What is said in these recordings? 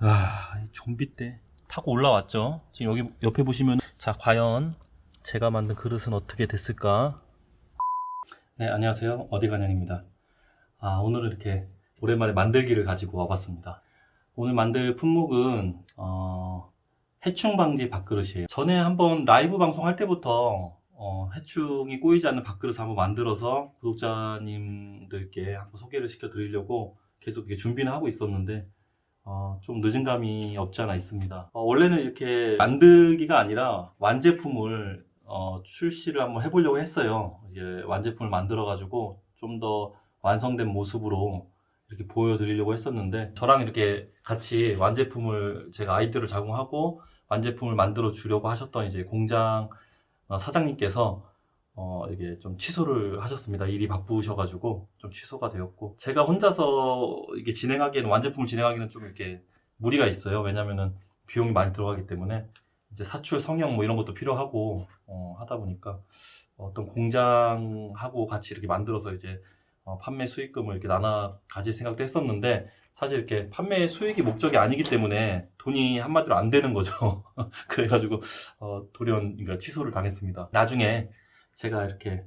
와, 이 좀비 때 타고 올라왔죠. 지금 여기 옆에 보시면 자, 과연 제가 만든 그릇은 어떻게 됐을까? 네, 안녕하세요. 어디가냥입니다. 아, 오늘은 이렇게 오랜만에 만들기를 가지고 와봤습니다. 오늘 만들 품목은 어, 해충 방지 밥그릇이에요. 전에 한번 라이브 방송할 때부터 어, 해충이 꼬이지 않는 밥그릇 한번 만들어서 구독자님들께 한번 소개를 시켜드리려고 계속 준비는 하고 있었는데 어, 좀 늦은 감이 없지 않아 있습니다. 어, 원래는 이렇게 만들기가 아니라 완제품을 어, 출시를 한번 해보려고 했어요. 이제 완제품을 만들어가지고 좀 더 완성된 모습으로 이렇게 보여드리려고 했었는데 저랑 이렇게 같이 완제품을 제가 아이디어를 제공하고 완제품을 만들어 주려고 하셨던 이제 공장 어, 사장님께서 어, 이게 좀 취소를 하셨습니다. 일이 바쁘셔가지고 좀 취소가 되었고 제가 혼자서 이게 진행하기에는 완제품을 진행하기는 좀 이렇게 무리가 있어요. 왜냐면은 비용이 많이 들어가기 때문에 이제 사출 성형 뭐 이런 것도 필요하고 어, 하다 보니까 어떤 공장하고 같이 이렇게 만들어서 이제 어, 판매 수익금을 이렇게 나눠 가질 생각도 했었는데 사실 이렇게 판매 수익이 목적이 아니기 때문에 돈이 한마디로 안 되는 거죠. 그래가지고 어, 돌연 그러니까 취소를 당했습니다. 나중에 제가 이렇게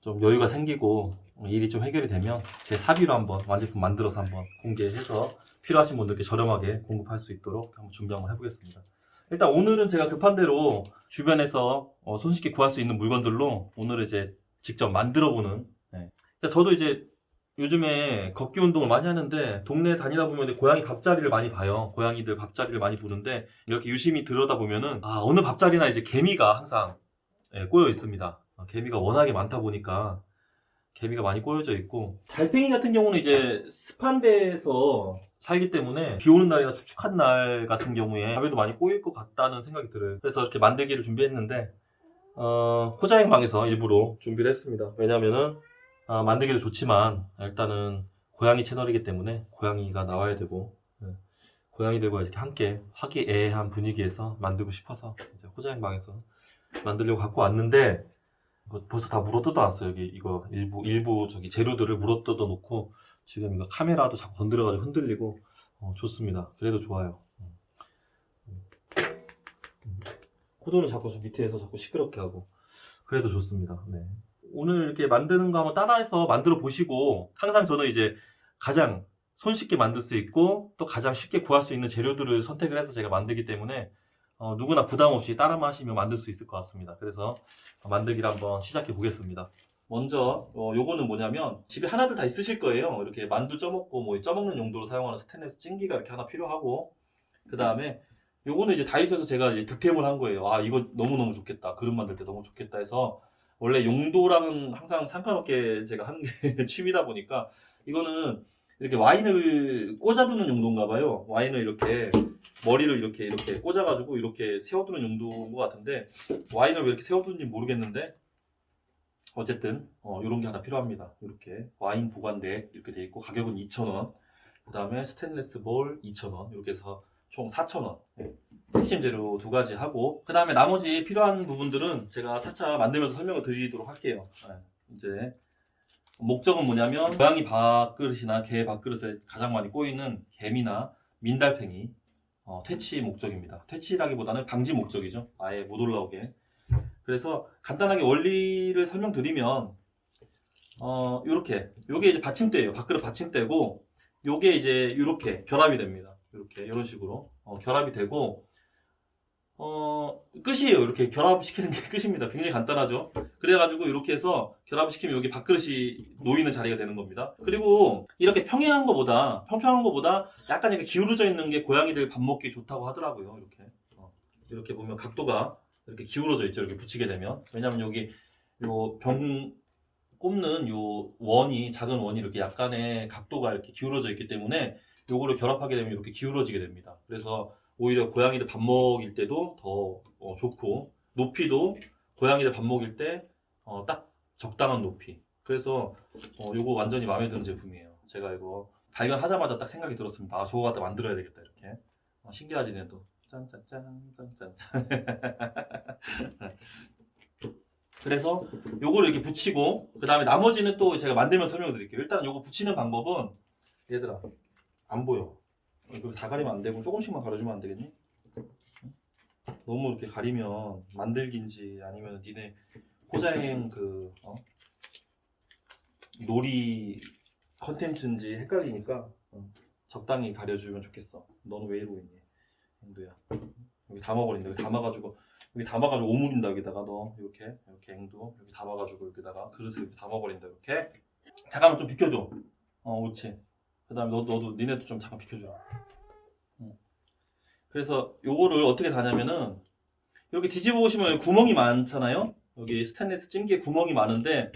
좀 여유가 생기고 일이 좀 해결이 되면 제 사비로 한번 완제품 만들어서 한번 공개해서 필요하신 분들께 저렴하게 공급할 수 있도록 한번 준비 한번 해보겠습니다. 일단 오늘은 제가 급한 대로 주변에서 어, 손쉽게 구할 수 있는 물건들로 오늘 이제 직접 만들어보는. 네. 그러니까 저도 이제 요즘에 걷기 운동을 많이 하는데 동네 다니다 보면 고양이 밥자리를 많이 봐요. 고양이들 밥자리를 많이 보는데 이렇게 유심히 들여다 보면은 아 어느 밥자리나 이제 개미가 항상 예, 꼬여 있습니다. 아, 개미가 워낙에 많다 보니까 개미가 많이 꼬여져 있고 달팽이 같은 경우는 이제 습한 데에서 살기 때문에 비 오는 날이나 축축한 날 같은 경우에 밥에도 많이 꼬일 것 같다는 생각이 들어요. 그래서 이렇게 만들기를 준비했는데 어, 호자행 방에서 일부러 준비를 했습니다. 왜냐면은 아, 만들기도 좋지만 일단은 고양이 채널이기 때문에 고양이가 나와야 되고 예, 고양이들과 이렇게 함께 화기애애한 분위기에서 만들고 싶어서 이제 호자행 방에서 만들려고 갖고 왔는데 벌써 다 물어뜯어 왔어요. 여기 이거 일부 일부 저기 재료들을 물어뜯어 놓고 지금 이거 카메라도 자꾸 건드려가지고 흔들리고 어, 좋습니다. 그래도 좋아요. 음. 음. 코도는 자꾸 저 밑에서 자꾸 시끄럽게 하고 그래도 좋습니다. 네. 오늘 이렇게 만드는 거 한번 따라해서 만들어 보시고 항상 저는 이제 가장 손쉽게 만들 수 있고 또 가장 쉽게 구할 수 있는 재료들을 선택을 해서 제가 만들기 때문에 어, 누구나 부담 없이 따라만 하시면 만들 수 있을 것 같습니다. 그래서 만들기를 한번 시작해 보겠습니다. 먼저 어, 요거는 뭐냐면 집에 하나들 다 있으실 거예요. 이렇게 만두 쪄먹고 뭐 쪄먹는 용도로 사용하는 스테인리스 찜기가 이렇게 하나 필요하고 그 다음에 요거는 이제 다이소에서 제가 이제 득템을 한 거예요. 아 이거 너무 너무 좋겠다. 그릇 만들 때 너무 좋겠다 해서 원래 용도랑은 항상 상관없게 제가 하는 게 취미다 보니까 이거는 이렇게 와인을 꽂아두는 용도인가 봐요. 와인을 이렇게 머리를 이렇게 이렇게 꽂아가지고 이렇게 세워두는 용도인 것 같은데 와인을 왜 이렇게 세워두는지 모르겠는데 어쨌든 이런 게 하나 필요합니다. 이렇게 와인 보관대 이렇게 돼 있고 가격은 2,000원. 그 다음에 스테인리스 볼 2,000원 이렇게 해서 총 4,000원. 핵심 재료 두 가지 하고 그 다음에 나머지 필요한 부분들은 제가 차차 만들면서 설명을 드리도록 할게요. 네, 이제 목적은 뭐냐면 고양이 밥그릇이나 개 밥그릇에 가장 많이 꼬이는 개미나 민달팽이 어, 퇴치 목적입니다. 퇴치라기보다는 방지 목적이죠. 아예 못 올라오게. 그래서 간단하게 원리를 설명드리면 어 요렇게 요게 이제 받침대예요. 밥그릇 받침대고 요게 이제 이렇게 결합이 됩니다. 이렇게 이런 식으로 어, 결합이 되고 어 끝이에요. 이렇게 결합시키는 게 끝입니다. 굉장히 간단하죠. 그래가지고 이렇게 해서 결합시키면 여기 밥그릇이 놓이는 자리가 되는 겁니다. 그리고 이렇게 평행한 것보다 평평한 것보다 약간 이렇게 기울어져 있는 게 고양이들 밥 먹기 좋다고 하더라고요. 이렇게 어, 이렇게 보면 각도가 이렇게 기울어져 있죠. 이렇게 붙이게 되면 왜냐면 여기 요 병 꼽는 요 원이 작은 원이 이렇게 약간의 각도가 이렇게 기울어져 있기 때문에 요거를 결합하게 되면 이렇게 기울어지게 됩니다. 그래서 오히려 고양이들 밥 먹일 때도 더 어, 좋고 높이도 고양이들 밥 먹일 때 어, 딱 적당한 높이. 그래서 어, 요거 완전히 마음에 드는 제품이에요. 제가 이거 발견하자마자 딱 생각이 들었습니다. 아, 저거 갖다 만들어야 되겠다 이렇게. 어, 신기하지 얘도. 짠짠짠 짠짠. 그래서 요거를 이렇게 붙이고 그 다음에 나머지는 또 제가 만들면 설명드릴게요. 일단 요거 붙이는 방법은 얘들아 안 보여. 이거 다 가리면 안 되고 조금씩만 가려주면 안 되겠니? 너무 이렇게 가리면 만들기인지 아니면 니네 호자행 그 어? 놀이 컨텐츠인지 헷갈리니까 어, 적당히 가려주면 좋겠어. 너는 왜 이러고 있니? 앵두야. 여기 담아버린다. 여기 담아가지고 여기 담아가지고 오물인다 여기다가 너 이렇게 이렇게 앵두 여기 담아가지고 여기다가 그릇에 이렇게 담아버린다 이렇게. 잠깐만 좀 비켜줘. 어 옳지. 그다음에 너 너도 니네도 좀 잠깐 비켜줘. 응. 그래서 요거를 어떻게 다냐면은 이렇게 뒤집어 보시면 구멍이 많잖아요. 여기 스테인리스 찜기에 구멍이 많은데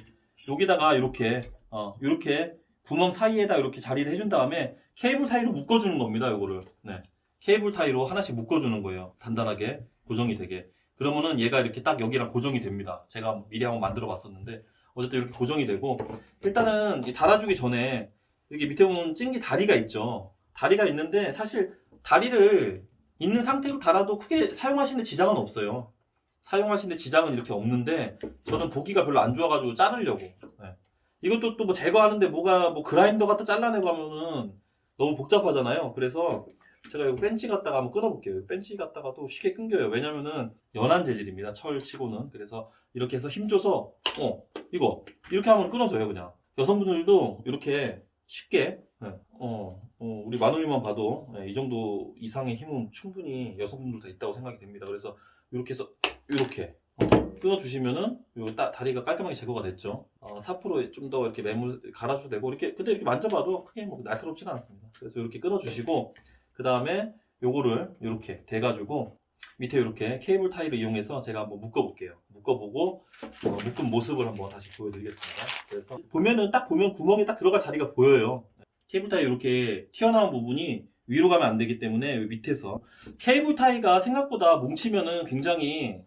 여기다가 이렇게 어 이렇게 구멍 사이에다 이렇게 자리를 해준 다음에 케이블 타이로 묶어주는 겁니다. 요거를 네 케이블 타이로 하나씩 묶어주는 거예요. 단단하게 고정이 되게. 그러면은 얘가 이렇게 딱 여기랑 고정이 됩니다. 제가 미리 한번 만들어 봤었는데 어쨌든 이렇게 고정이 되고 일단은 이 달아주기 전에 여기 밑에 보면 찜기 다리가 있죠. 다리가 있는데 사실 다리를 있는 상태로 달아도 크게 사용하시는 지장은 없어요. 사용하시는 지장은 이렇게 없는데 저는 보기가 별로 안 좋아가지고 자르려고. 네. 이것도 또 뭐 제거하는데 뭐가 뭐 그라인더 갖다 잘라내고 하면은 너무 복잡하잖아요. 그래서 제가 이거 벤치 갖다가 한번 끊어볼게요. 벤치 갖다가도 쉽게 끊겨요. 왜냐면은 연한 재질입니다. 철 치고는. 그래서 이렇게 해서 힘줘서 어 이거 이렇게 하면 끊어져요 그냥. 여성분들도 이렇게 쉽게 네. 어, 어, 우리 마누리만 봐도 네, 이 정도 이상의 힘은 충분히 여성분들 다 있다고 생각이 됩니다. 그래서 이렇게 해서 이렇게 어, 끊어주시면은 요 따- 다리가 깔끔하게 제거가 됐죠. 어, 사프로 좀더 이렇게 매물 갈아줘도 되고 이렇게 근데 이렇게 만져봐도 크게 뭐 날카롭지는 않습니다. 그래서 이렇게 끊어주시고 그 다음에 요거를 이렇게 대가지고 밑에 이렇게 케이블 타이를 이용해서 제가 한번 묶어볼게요. 묶어보고 어, 묶은 모습을 한번 다시 보여드리겠습니다. 그래서 보면은 딱 보면 구멍이 딱 들어갈 자리가 보여요. 케이블 타이 이렇게 튀어나온 부분이 위로 가면 안 되기 때문에 밑에서 케이블 타이가 생각보다 뭉치면은 굉장히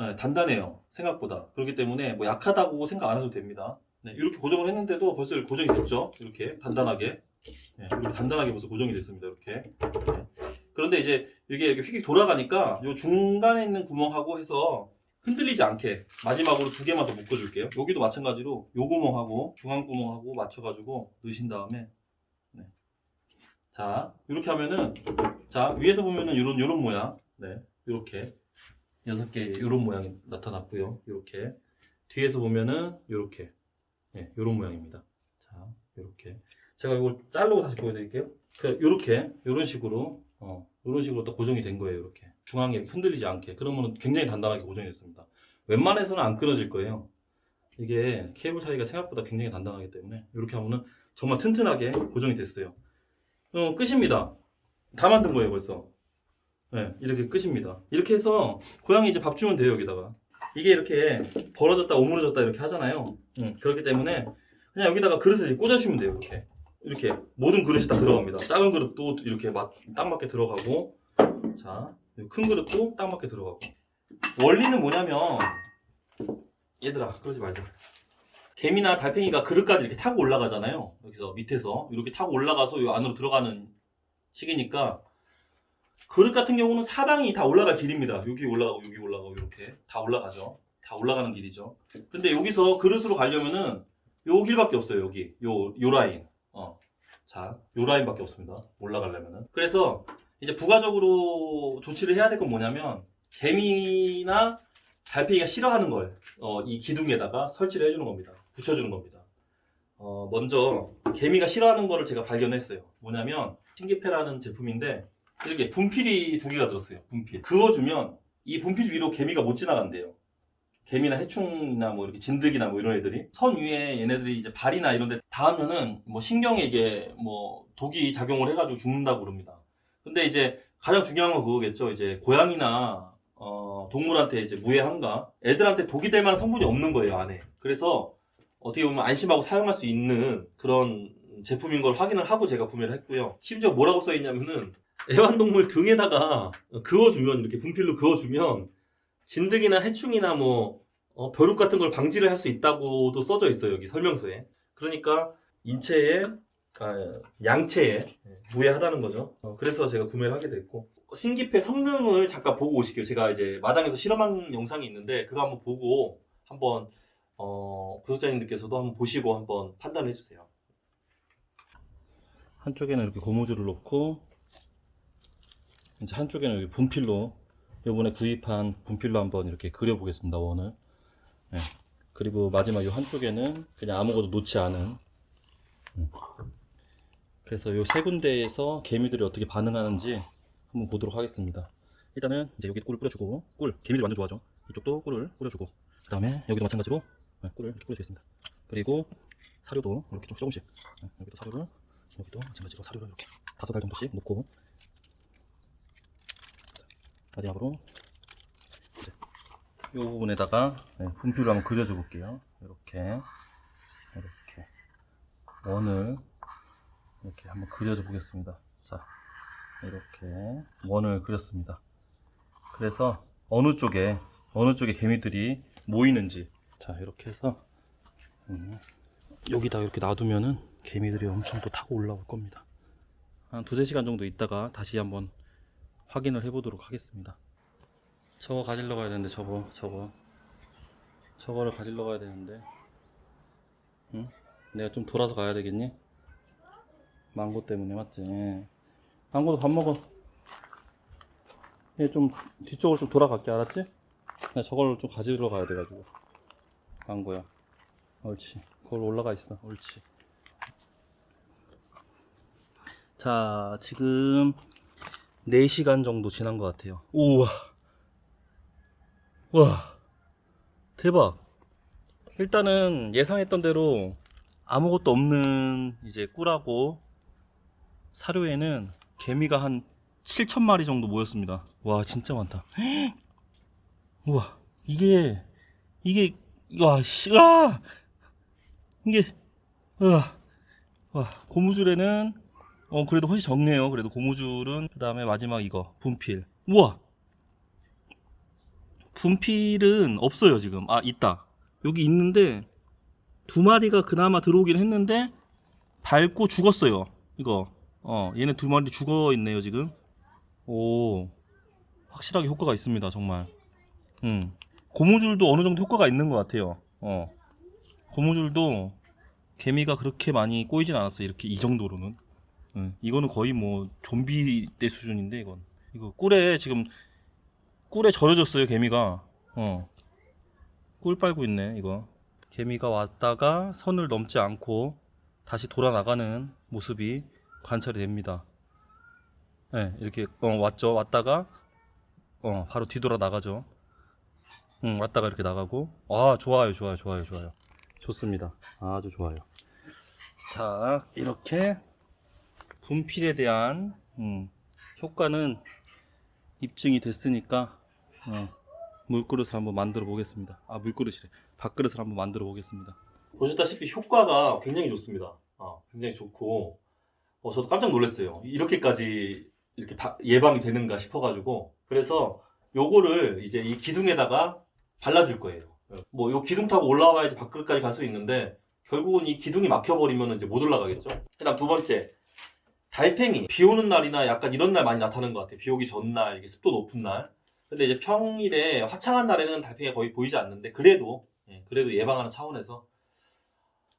예, 단단해요. 생각보다. 그렇기 때문에 뭐 약하다고 생각 안 하셔도 됩니다. 네, 이렇게 고정을 했는데도 벌써 고정이 됐죠. 이렇게 단단하게. 예, 이렇게 단단하게 벌써 고정이 됐습니다. 이렇게. 예. 그런데 이제 이게 이렇게 휙휙 돌아가니까 요 중간에 있는 구멍하고 해서 흔들리지 않게 마지막으로 두 개만 더 묶어줄게요. 여기도 마찬가지로 요 구멍하고 중앙 구멍하고 맞춰가지고 넣으신 다음에 네. 자 이렇게 하면은 자 위에서 보면은 요런 요런 모양 네 이렇게 여섯 개 요런 모양이 나타났고요. 이렇게 뒤에서 보면은 요렇게 네, 요런 모양입니다. 자 요렇게 제가 이걸 자르고 다시 보여드릴게요. 그 요렇게 요런 식으로 어 요런 식으로 또 고정이 된 거예요. 이렇게 중앙에 흔들리지 않게 그러면 굉장히 단단하게 고정이 됐습니다. 웬만해서는 안 끊어질 거예요. 이게 케이블 사이가 생각보다 굉장히 단단하기 때문에 이렇게 하면은 정말 튼튼하게 고정이 됐어요. 어, 끝입니다. 다 만든 거예요 벌써. 네, 이렇게 끝입니다. 이렇게 해서 고양이 이제 밥 주면 돼요 여기다가. 이게 이렇게 벌어졌다 오므려졌다 이렇게 하잖아요. 음, 그렇기 때문에 그냥 여기다가 그릇을 꽂아주시면 돼요 이렇게. 이렇게 모든 그릇이 다 들어갑니다. 작은 그릇도 이렇게 맞, 딱 맞게 들어가고 자, 큰 그릇도 딱 맞게 들어가고. 원리는 뭐냐면 얘들아 그러지 말자. 개미나 달팽이가 그릇까지 이렇게 타고 올라가잖아요. 여기서 밑에서. 이렇게 타고 올라가서 이 안으로 들어가는 식이니까 그릇 같은 경우는 사방이 다 올라갈 길입니다. 여기 올라가고 여기 올라가고 이렇게 다 올라가죠. 다 올라가는 길이죠. 근데 여기서 그릇으로 가려면은 요 길밖에 없어요 여기. 요, 요 라인 어. 자, 요 라인밖에 없습니다 올라가려면은 그래서 이제 부가적으로 조치를 해야 될 건 뭐냐면 개미나 달팽이가 싫어하는 걸, 어, 이 기둥에다가 설치를 해주는 겁니다. 붙여주는 겁니다. 어, 먼저, 개미가 싫어하는 거를 제가 발견했어요. 뭐냐면, 신기패라는 제품인데, 이렇게 분필이 두 개가 들었어요. 분필. 그어주면, 이 분필 위로 개미가 못 지나간대요. 개미나 해충이나 뭐 이렇게 진드기나 뭐 이런 애들이 선 위에 얘네들이 이제 발이나 이런 데 닿으면은 뭐 신경에 이게 뭐 독이 작용을 해가지고 죽는다고 그럽니다. 근데 이제 가장 중요한 건 그거겠죠. 이제 고양이나 어, 동물한테 이제 무해한가? 애들한테 독이 될 만한 성분이 없는 거예요, 안에. 그래서 어떻게 보면 안심하고 사용할 수 있는 그런 제품인 걸 확인을 하고 제가 구매를 했고요. 심지어 뭐라고 써 있냐면은 애완동물 등에다가 그어주면 이렇게 분필로 그어주면 진드기나 해충이나 뭐 어, 벼룩 같은 걸 방지를 할 수 있다고도 써져 있어요, 여기 설명서에. 그러니까 인체에 아, 양체에 무해하다는 거죠. 어, 그래서 제가 구매를 하게 됐고 신기패 성능을 잠깐 보고 오실게요. 제가 이제 마당에서 실험한 영상이 있는데 그거 한번 보고 한번 어, 구독자님들께서도 한번 보시고 한번 판단해 주세요. 한쪽에는 이렇게 고무줄을 놓고 이제 한쪽에는 여기 분필로 요번에 구입한 분필로 한번 이렇게 그려보겠습니다 원을. 네. 그리고 마지막 요 한쪽에는 그냥 아무것도 놓지 않은. 음. 그래서 요 세 군데에서 개미들이 어떻게 반응하는지 한번 보도록 하겠습니다. 일단은 이제 여기 꿀을 뿌려주고 꿀 개미들이 완전 좋아하죠? 이쪽도 꿀을 뿌려주고 그 다음에 여기도 마찬가지로 네, 꿀을 이렇게 뿌려주겠습니다. 그리고 사료도 이렇게 좀 조금씩 네, 여기도 사료를 여기도 마찬가지로 사료를 이렇게 다섯 알 정도씩 놓고 마지막으로 이 부분에다가 네, 분필로 한번 그려줘 볼게요. 이렇게 이렇게. 원을 이렇게 한번 그려줘 보겠습니다. 자 이렇게 원을 그렸습니다. 그래서 어느 쪽에 어느 쪽에 개미들이 모이는지. 자 이렇게 해서 음, 여기다 이렇게 놔두면은 개미들이 엄청 또 타고 올라올 겁니다. 한 두세 시간 정도 있다가 다시 한번 확인을 해보도록 하겠습니다. 저거 가지러 가야 되는데 저거 저거. 저거를 가지러 가야 되는데. 응? 내가 좀 돌아서 가야 되겠니? 망고 때문에 맞지? 망고도 밥 먹어. 얘 좀 뒤쪽으로 좀 돌아갈게 알았지? 나 저걸 좀 가지러 가야 돼가지고. 망고야. 옳지. 그걸 올라가 있어. 옳지. 자 지금 4시간 정도 지난 것 같아요. 우와. 와. 대박. 일단은 예상했던 대로 아무것도 없는 이제 꿀하고 사료에는 개미가 한 7천 마리 정도 모였습니다. 와 진짜 많다. 우와. 이게 이게 와 씨, 아! 이게 와, 와 고무줄에는 어 그래도 훨씬 적네요. 그래도 고무줄은 그 다음에 마지막 이거 분필. 우와! 분필은 없어요 지금. 아 있다. 여기 있는데 두 마리가 그나마 들어오긴 했는데 밟고 죽었어요 이거. 어 얘네 두 마리 죽어 있네요 지금. 오. 확실하게 효과가 있습니다 정말. 음. 고무줄도 어느 정도 효과가 있는 것 같아요. 어. 고무줄도 개미가 그렇게 많이 꼬이진 않았어요 이렇게 이 정도로는 음, 이거는 거의 뭐 좀비 때 수준인데 이건. 이거 꿀에 지금 꿀에 절여졌어요 개미가. 어. 꿀 빨고 있네 이거. 개미가 왔다가 선을 넘지 않고 다시 돌아 나가는 모습이 관찰이 됩니다. 네, 이렇게 어, 왔죠. 왔다가 어, 바로 뒤돌아 나가죠. 응, 왔다가 이렇게 나가고. 아 좋아요 좋아요 좋아요 좋아요. 좋습니다. 아주 좋아요. 자 이렇게 분필에 대한 음, 효과는 입증이 됐으니까 어, 물그릇을 한번 만들어 보겠습니다. 아 물그릇이래. 밥그릇을 한번 만들어 보겠습니다. 보셨다시피 효과가 굉장히 좋습니다. 아, 굉장히 좋고 어, 저도 깜짝 놀랐어요. 이렇게까지 이렇게 바- 예방이 되는가 싶어가지고 그래서 요거를 이제 이 기둥에다가 발라줄 거예요. 뭐 요 기둥 타고 올라와야지 밥그릇까지 갈 수 있는데 결국은 이 기둥이 막혀버리면 이제 못 올라가겠죠. 그다음 두 번째 달팽이 비 오는 날이나 약간 이런 날 많이 나타나는 것 같아요. 비 오기 전날 습도 높은 날. 근데 이제 평일에 화창한 날에는 달팽이가 거의 보이지 않는데 그래도 예, 그래도 예방하는 차원에서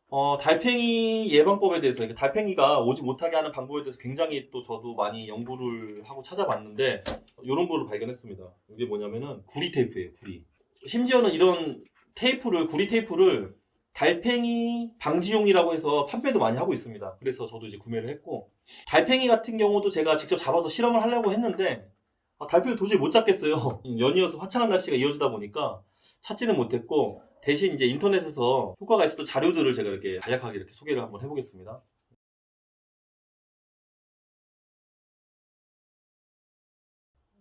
어, 달팽이 예방법에 대해서 이렇게 달팽이가 오지 못하게 하는 방법에 대해서 굉장히 또 저도 많이 연구를 하고 찾아봤는데 이런 거를 발견했습니다. 이게 뭐냐면은 구리 테이프예요. 구리. 심지어는 이런 테이프를 구리 테이프를 달팽이 방지용이라고 해서 판매도 많이 하고 있습니다. 그래서 저도 이제 구매를 했고 달팽이 같은 경우도 제가 직접 잡아서 실험을 하려고 했는데 아, 달팽이 도저히 못 잡겠어요. 연이어서 화창한 날씨가 이어지다 보니까 찾지는 못했고 대신 이제 인터넷에서 효과가 있었던 자료들을 제가 이렇게 간략하게 이렇게 소개를 한번 해보겠습니다.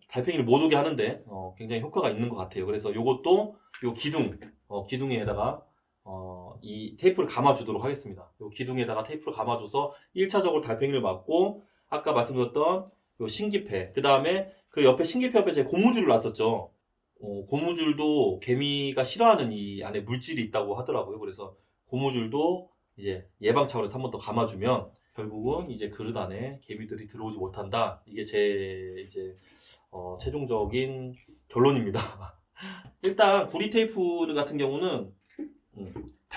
달팽이를 못 오게 하는데 어, 굉장히 효과가 있는 것 같아요. 그래서 요것도 요 기둥 어, 기둥에다가 어, 이 테이프를 감아주도록 하겠습니다. 요 기둥에다가 테이프를 감아줘서 1차적으로 달팽이를 막고 아까 말씀드렸던 요 신기패 그 다음에 그 옆에 신기패 옆에 제가 고무줄을 놨었죠. 어, 고무줄도 개미가 싫어하는 이 안에 물질이 있다고 하더라고요. 그래서 고무줄도 이제 예방 차원에서 한 번 더 감아주면 결국은 이제 그릇 안에 개미들이 들어오지 못한다. 이게 제 이제 어, 최종적인 결론입니다. 일단 구리 테이프 같은 경우는 음,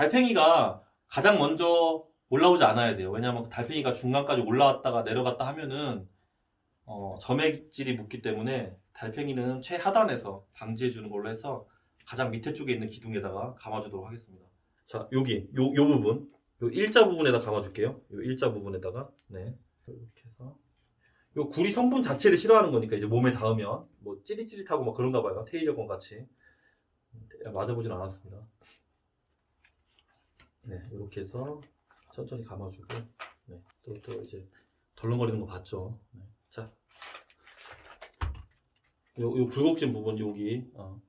달팽이가 가장 먼저 올라오지 않아야 돼요. 왜냐하면 달팽이가 중간까지 올라왔다가 내려갔다 하면은 어, 점액질이 묻기 때문에 달팽이는 최하단에서 방지해 주는 걸로 해서 가장 밑에 쪽에 있는 기둥에다가 감아주도록 하겠습니다. 자, 여기 요, 요 부분, 요 일자 부분에다 감아줄게요. 요 일자 부분에다가 네 이렇게 해서 요 구리 성분 자체를 싫어하는 거니까 이제 몸에 닿으면 뭐 찌릿찌릿하고 막 그런가 봐요. 테이저건 같이 네, 맞아보진 않았습니다. 네, 이렇게 해서 천천히 감아주고 네, 또, 또 이제 덜렁거리는 거 봤죠. 네. 자, 요, 요 굴곡진 부분 여기 어,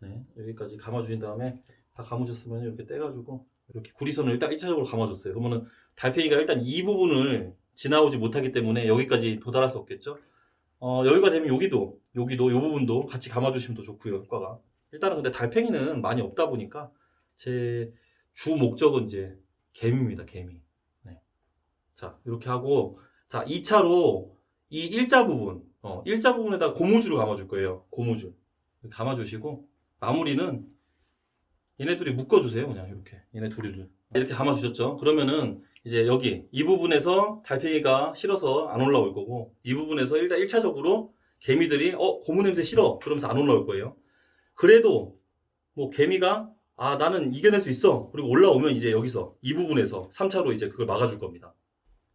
네, 여기까지 감아주신 다음에 다 감으셨으면 이렇게 떼가지고 이렇게 구리선을 일단 1차적으로 감아줬어요. 그러면은 달팽이가 일단 이 부분을 지나오지 못하기 때문에 여기까지 도달할 수 없겠죠. 어, 여기가 되면 여기도 여기도 요 부분도 같이 감아주시면 더 좋고요 효과가. 일단은 근데 달팽이는 많이 없다 보니까 제 주 목적은 이제 개미입니다. 개미. 네. 자 이렇게 하고 자 2차로 이 일자 부분 어, 일자 부분에다가 고무줄을 감아 줄 거예요. 고무줄 이렇게 감아 주시고 마무리는 얘네 둘이 묶어 주세요. 그냥 이렇게 얘네 둘이를 이렇게 감아 주셨죠. 그러면은 이제 여기 이 부분에서 달팽이가 싫어서 안 올라올 거고 이 부분에서 일단 1차적으로 개미들이 어 고무 냄새 싫어 그러면서 안 올라올 거예요. 그래도 뭐 개미가 아 나는 이겨낼 수 있어 그리고 올라오면 이제 여기서 이 부분에서 3차로 이제 그걸 막아줄 겁니다.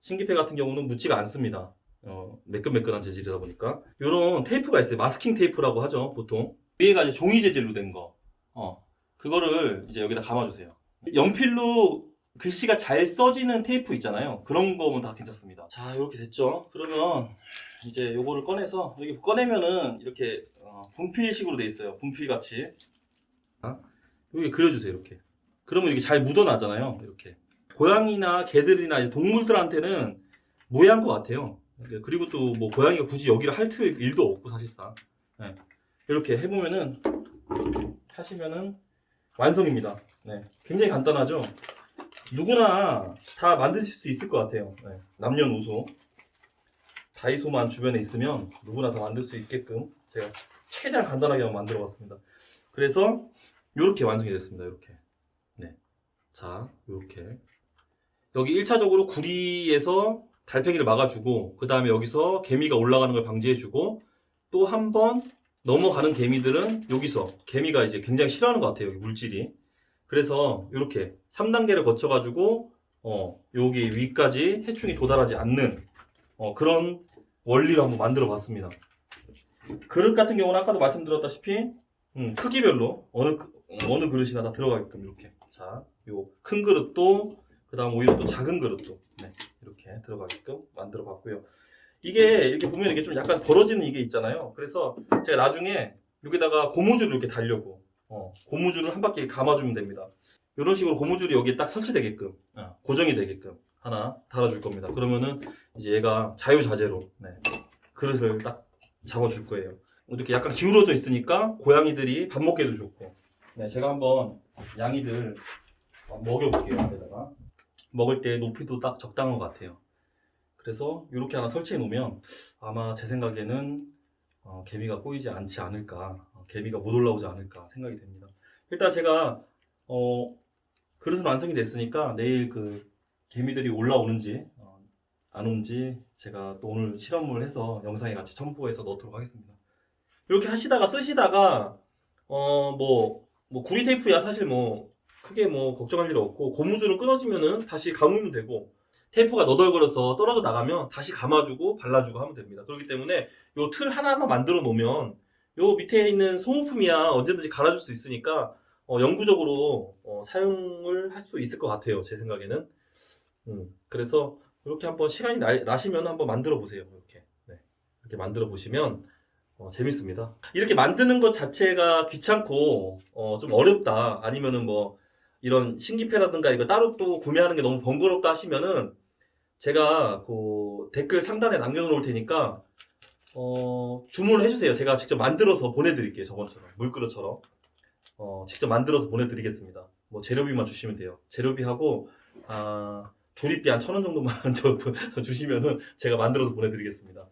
신기패 같은 경우는 묻지가 않습니다. 어, 매끈매끈한 재질이다 보니까 이런 테이프가 있어요. 마스킹 테이프라고 하죠 보통 위에가 이제 종이 재질로 된 거. 어 그거를 이제 여기다 감아주세요. 연필로 글씨가 잘 써지는 테이프 있잖아요. 그런 거면 다 괜찮습니다. 자, 이렇게 됐죠. 그러면 이제 요거를 꺼내서 여기 꺼내면은 이렇게 어, 분필식으로 돼 있어요. 분필 같이. 아, 여기 그려주세요. 이렇게. 그러면 이게 잘 묻어나잖아요. 이렇게. 고양이나 개들이나 동물들한테는 무해한 것 같아요. 그리고 또 뭐 고양이가 굳이 여기를 핥을 일도 없고 사실상. 네. 이렇게 해보면은 하시면은 완성입니다. 네. 굉장히 간단하죠. 누구나 다 만드실 수 있을 것 같아요. 네. 남녀노소. 다이소만 주변에 있으면 누구나 다 만들 수 있게끔 제가 최대한 간단하게 만들어 봤습니다. 그래서 이렇게 완성이 됐습니다. 이렇게. 네. 자, 이렇게. 여기 1차적으로 구리에서 달팽이를 막아주고, 그 다음에 여기서 개미가 올라가는 걸 방지해주고, 또 한 번 넘어가는 개미들은 여기서 개미가 이제 굉장히 싫어하는 것 같아요. 여기 물질이. 그래서 이렇게 3단계를 거쳐가지고 어, 여기 위까지 해충이 도달하지 않는 어, 그런 원리를 한번 만들어 봤습니다. 그릇 같은 경우는 아까도 말씀드렸다시피 음, 크기별로 어느 그- 어느 그릇이나 다 들어가게끔 이렇게 자, 요 큰 그릇도 그 다음 오히려 또 작은 그릇도 네, 이렇게 들어가게끔 만들어 봤고요. 이게 이렇게 보면 이게 좀 약간 벌어지는 이게 있잖아요. 그래서 제가 나중에 여기다가 고무줄을 이렇게 달려고 어, 고무줄을 한 바퀴 감아주면 됩니다. 이런 식으로 고무줄이 여기에 딱 설치되게끔 어, 고정이 되게끔 하나 달아줄 겁니다. 그러면은 이제 얘가 자유자재로 네, 그릇을 딱 잡아줄 거예요. 이렇게 약간 기울어져 있으니까 고양이들이 밥 먹기도 좋고 네, 제가 한번 양이들 먹여볼게요. 안에다가 먹을 때 높이도 딱 적당한 것 같아요. 그래서 이렇게 하나 설치해 놓으면 아마 제 생각에는 어, 개미가 꼬이지 않지 않을까, 어, 개미가 못 올라오지 않을까 생각이 됩니다. 일단 제가 어, 그릇은 완성이 됐으니까 내일 그 개미들이 올라오는지 어, 안 오는지 제가 또 오늘 실험을 해서 영상에 같이 첨부해서 넣도록 하겠습니다. 이렇게 하시다가 쓰시다가 어 뭐 뭐 구리 테이프야 사실 뭐 크게 뭐 걱정할 일 없고 고무줄은 끊어지면은 다시 감으면 되고 테이프가 너덜거려서 떨어져 나가면 다시 감아주고 발라주고 하면 됩니다. 그렇기 때문에 요 틀 하나만 만들어 놓으면 요 밑에 있는 소모품이야 언제든지 갈아줄 수 있으니까 어, 영구적으로 어, 사용을 할 수 있을 것 같아요. 제 생각에는. 음, 그래서 이렇게 한번 시간이 나, 나시면 한번 만들어 보세요. 이렇게 네. 이렇게 만들어 보시면 어, 재밌습니다. 이렇게 만드는 것 자체가 귀찮고 어, 좀 어렵다 아니면은 뭐 이런 신기패라든가 이거 따로 또 구매하는 게 너무 번거롭다 하시면은 제가 그 댓글 상단에 남겨놓을 테니까 어, 주문을 해주세요. 제가 직접 만들어서 보내드릴게요. 저번처럼 물그릇처럼 어, 직접 만들어서 보내드리겠습니다. 뭐 재료비만 주시면 돼요. 재료비하고 아, 조립비 한 천 원 정도만 주시면은 제가 만들어서 보내드리겠습니다.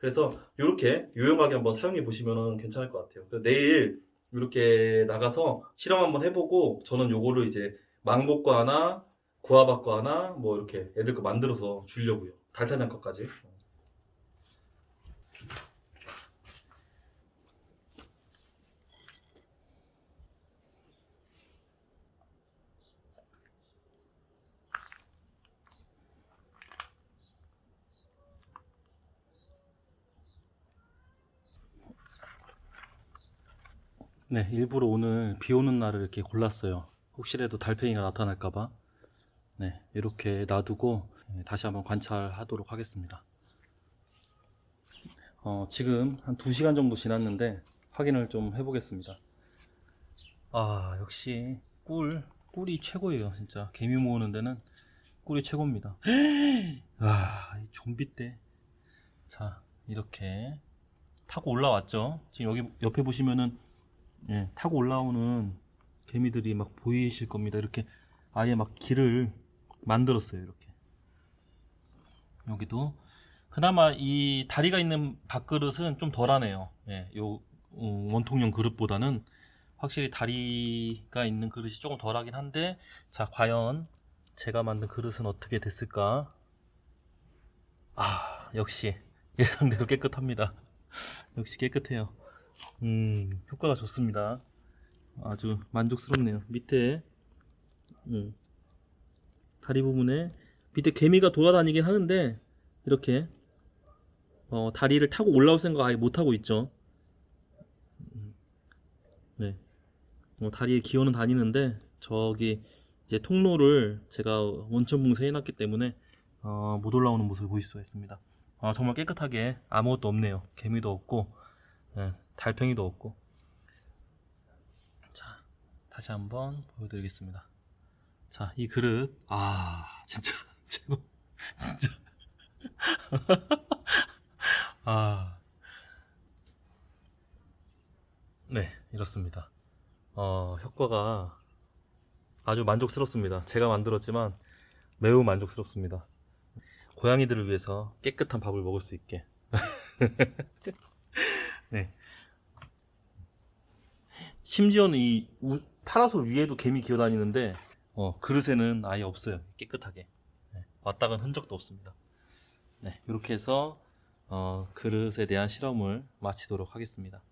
네. 그래서 이렇게 유용하게 한번 사용해 보시면 괜찮을 것 같아요. 내일 이렇게 나가서 실험 한번 해보고 저는 요거를 이제 망곡과나 구아바 거 하나 뭐 이렇게 애들 거 만들어서 주려고요. 달타냥 거까지. 네, 일부러 오늘 비 오는 날을 이렇게 골랐어요. 혹시라도 달팽이가 나타날까봐. 네, 이렇게 놔두고 네, 다시 한번 관찰하도록 하겠습니다. 어, 지금 한 2시간 정도 지났는데 확인을 좀 해보겠습니다. 아, 역시 꿀, 꿀이 최고예요, 진짜. 개미 모으는 데는 꿀이 최고입니다. 아, 이 좀비 때. 자, 이렇게 타고 올라왔죠. 지금 여기 옆에 보시면은 예, 타고 올라오는 개미들이 막 보이실 겁니다. 이렇게 아예 막 길을 만들었어요. 이렇게. 여기도 그나마 이 다리가 있는 밥그릇은 좀 덜하네요. 예, 요 어, 원통형 그릇보다는 확실히 다리가 있는 그릇이 조금 덜하긴 한데 자 과연 제가 만든 그릇은 어떻게 됐을까? 아 역시 예상대로 깨끗합니다. 역시 깨끗해요. 음, 효과가 좋습니다. 아주 만족스럽네요. 밑에, 음, 다리 부분에 밑에 개미가 돌아다니긴 하는데 이렇게 어, 다리를 타고 올라올 생각 아예 못 하고 있죠. 음, 네, 어, 다리에 기어는 다니는데 저기 이제 통로를 제가 원천 붕세 해놨기 때문에 어, 못 올라오는 모습을 보실 수가 있습니다. 아, 정말 깨끗하게 아무것도 없네요. 개미도 없고 예, 달팽이도 없고. 자 다시 한번 보여드리겠습니다. 자 이 그릇. 아 진짜 최고. 진짜. 아네 이렇습니다. 어 효과가 아주 만족스럽습니다. 제가 만들었지만 매우 만족스럽습니다. 고양이들을 위해서 깨끗한 밥을 먹을 수 있게. 네. 심지어는 이 우- 파라솔 위에도 개미 기어다니는데 어, 그릇에는 아예 없어요. 깨끗하게. 네, 왔다 간 흔적도 없습니다. 네, 이렇게 해서 어, 그릇에 대한 실험을 마치도록 하겠습니다.